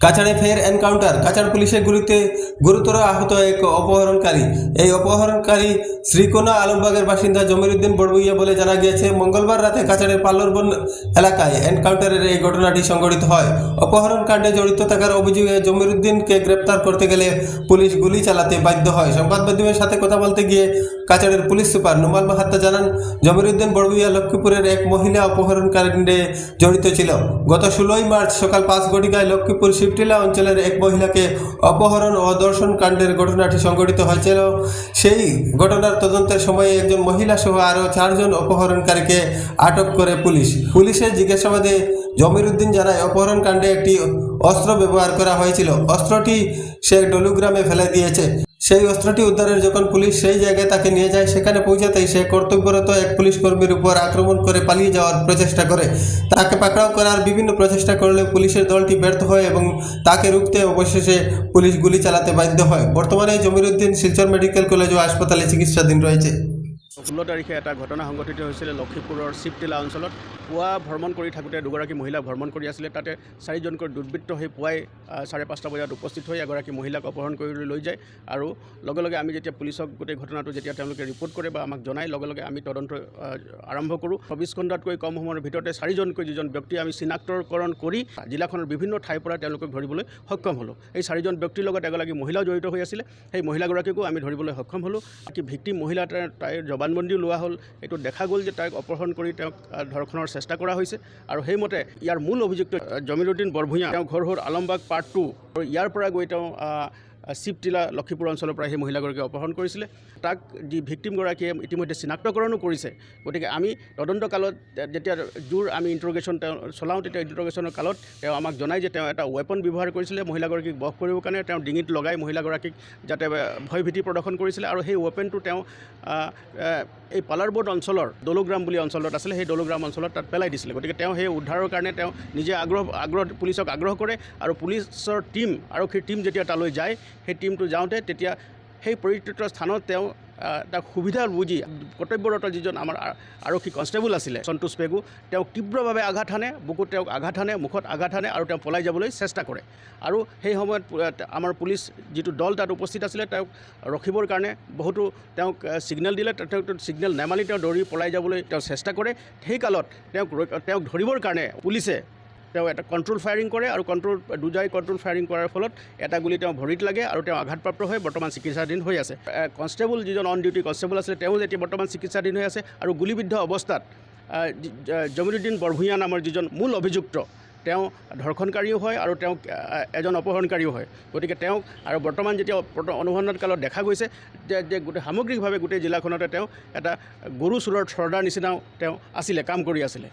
কাছাড়ে ফের এনকাউন্টার। কাছাড় পুলিশের গুলিতে গুরুতর আহত এক অপহরণকারী। এই অপহরণকারী শ্রীকোনা আলমবাগের বাসিন্দা জমিরুদ্দিন বড়বুইয়া বলে জানা গিয়েছে, মঙ্গলবার রাতে কাছাড়ের পাল্লরবন এলাকায় এনকাউন্টারের এই ঘটনাটি সংঘটিত হয়। অপহরণ কাণ্ডে জড়িত থাকার অভিযোগে জমিরুদ্দিনকে গ্রেপ্তার করতে গেলে পুলিশ গুলি চালাতে বাধ্য হয়। সংবাদ মাধ্যমের সাথে কথা বলতে গিয়ে কাছাড়ের পুলিশ সুপার নুমাল মাহাত্তা জানান, জমিরুদ্দিন বড়বুইয়া লক্ষ্মীপুরের এক মহিলা অপহরণ কাণ্ডে জড়িত ছিল। গত ষোলোই মার্চ সকাল পাঁচ ঘটিকায় লক্ষ্মীপুর শিবটিলা অঞ্চলের এক মহিলাকে অপহরণ ও দর্শন কাণ্ডের ঘটনাটি সংঘটিত হয়েছিল। সেই ঘটনার তদন্তের সময়ে একজন মহিলা সহ আরও চারজন অপহরণকারীকে আটক করে পুলিশ। পুলিশের জিজ্ঞাসাবাদে জমিরুদ্দিন জানায়, অপহরণ কাণ্ডে একটি অস্ত্র ব্যবহার করা হয়েছিল। অস্ত্রটি সে ডলুগ্রামে ফেলে দিয়েছে। সেই অস্ত্রটি উদ্ধারের যখন পুলিশ সেই জায়গায় তাকে নিয়ে যায়, সেখানে পৌঁছাতেই সে কর্তব্যরত এক পুলিশ কর্মীর উপর আক্রমণ করে পালিয়ে যাওয়ার প্রচেষ্টা করে। তাকে পাকড়াও করার বিভিন্ন প্রচেষ্টা করলে পুলিশের দলটি ব্যর্থ হয় এবং তাকে রুখতে অবশেষে পুলিশ গুলি চালাতে বাধ্য হয়। বর্তমানে জমিরুদ্দিন শিলচর মেডিকেল কলেজ ও হাসপাতালে চিকিৎসাধীন রয়েছে। ষোল্ল তাৰিখে এটা ঘটনা সংঘটিত হৈছিলে লক্ষীপুৰৰ শিৱটিলা অঞ্চলত। পুৱা ভ্ৰমণ কৰি থাকোঁতে দুগৰাকী মহিলা ভ্ৰমণ কৰি আছিলে। তাতে চাৰিজনকৈ দুৰ্বৃত্ত সেই পুৱাই চাৰে পাঁচটা বজাত উপস্থিত হৈ এগৰাকী মহিলাক অপহৰণ কৰি লৈ যায় আৰু লগে লগে আমি যেতিয়া পুলিচক গোটেই ঘটনাটো যেতিয়া তেওঁলোকে ৰিপৰ্ট কৰে বা আমাক জনায়, লগে লগে আমি তদন্ত আৰম্ভ কৰোঁ। চৌবিছ ঘণ্টাতকৈ কম সময়ৰ ভিতৰতে চাৰিজনকৈ যিজন ব্যক্তি আমি চিনাক্তকৰণ কৰি জিলাখনৰ বিভিন্ন ঠাইৰ পৰা তেওঁলোকক ধৰিবলৈ সক্ষম হ'লোঁ। এই চাৰিজন ব্যক্তিৰ লগত এগৰাকী মহিলাও জড়িত হৈ আছিলে। সেই মহিলাগৰাকীকো আমি ধৰিবলৈ সক্ষম হ'লোঁ। কি ভিক্টিম মহিলা তাই- তাইৰ জবানবন্দীও লোৱা হ'ল এইটো দেখা গ'ল যে তাইক অপহৰণ কৰি তেওঁক ধৰ্ষণৰ চেষ্টা কৰা হৈছে। আৰু সেইমতে ইয়াৰ মূল অভিযুক্ত জমিৰুদ্দিন বৰভূঞা তেওঁ ঘৰ হ'ল আলমবাগ পাৰ্ট টু আৰু ইয়াৰ পৰা গৈ তেওঁ শিৱটিলা লক্ষীপুৰ অঞ্চলৰ পৰা সেই মহিলাগৰাকীক অপহৰণ কৰিছিলে। তাক যি ভিক্টিমগৰাকীয়ে ইতিমধ্যে চিনাক্তকৰণো কৰিছে। গতিকে আমি তদন্তকালত যেতিয়া জোৰ আমি ইণ্টাৰগেশ্যন তেওঁ চলাওঁ তেতিয়া ইণ্টাৰগেশ্যনৰ কালত তেওঁ আমাক জনায় যে তেওঁ এটা ৱেপন ব্যৱহাৰ কৰিছিলে। মহিলাগৰাকীক বশ কৰিবৰ কাৰণে তেওঁ ডিঙিত লগাই মহিলাগৰাকীক যাতে ভয়ভীতি প্ৰদৰ্শন কৰিছিলে আৰু সেই ৱেপনটো তেওঁ এই পালাৰবোৰ্ড অঞ্চলৰ দলুগ্ৰাম বুলি অঞ্চলত আছিলে সেই দলুগ্ৰাম অঞ্চলত তাত পেলাই দিছিলে। গতিকে তেওঁ সেই উদ্ধাৰৰ কাৰণে তেওঁ নিজে আগ্ৰহ আগ্ৰহ পুলিচক আগ্ৰহ কৰে আৰু পুলিচৰ টীম আৰক্ষীৰ টীম যেতিয়া তালৈ যায় সেই টীমটো যাওঁতে তেতিয়া সেই পৰিত্যক্ত স্থানত তেওঁ তাক সুবিধা বুজি কৰ্তব্যৰত যিজন আমাৰ আৰক্ষী কনষ্টেবল আছিলে সন্তোষ পেগু তেওঁক তীব্ৰভাৱে আঘাত হানে বুকুত তেওঁক আঘাত হানে মুখত আঘাত হানে আৰু তেওঁ পলাই যাবলৈ চেষ্টা কৰে। আৰু সেই সময়ত আমাৰ পুলিচ যিটো দল তাত উপস্থিত আছিলে তেওঁক ৰখিবৰ কাৰণে বহুতো তেওঁক ছিগনেল দিলে তেওঁ ছিগনেল নেমানি তেওঁ দৌৰি পলাই যাবলৈ তেওঁ চেষ্টা কৰে। সেই কালত তেওঁক তেওঁক ধৰিবৰ কাৰণে পুলিচে তেওঁ এটা কণ্ট্ৰল ফায়াৰিং কৰে আৰু কণ্ট্ৰল দুজাই কণ্ট্ৰল ফায়াৰিং কৰাৰ ফলত এটা গুলি তেওঁ ভৰিত লাগে আৰু তেওঁ আঘাতপ্ৰাপ্ত হৈ বৰ্তমান চিকিৎসাধীন হৈ আছে। কনষ্টেবল যিজন অন ডিউটি কনষ্টেবল আছিলে তেওঁ এতিয়া বৰ্তমান চিকিৎসাধীন হৈ আছে আৰু গুলিবিদ্ধ অৱস্থাত জমিৰুদ্দিন বৰভূঞা নামৰ যিজন মূল অভিযুক্ত তেওঁ ধৰ্ষণকাৰীও হয় আৰু তেওঁ এজন অপহৰণকাৰীও হয়। গতিকে তেওঁক আৰু বৰ্তমান যেতিয়া প্ৰত- অনুসন্ধান কালত দেখা গৈছে যে গোটেই সামগ্ৰিকভাৱে গোটেই জিলাখনতে তেওঁ এটা গৰু চোৰৰ চৰ্দাৰ নিচিনাও তেওঁ আছিলে কাম কৰি আছিলে।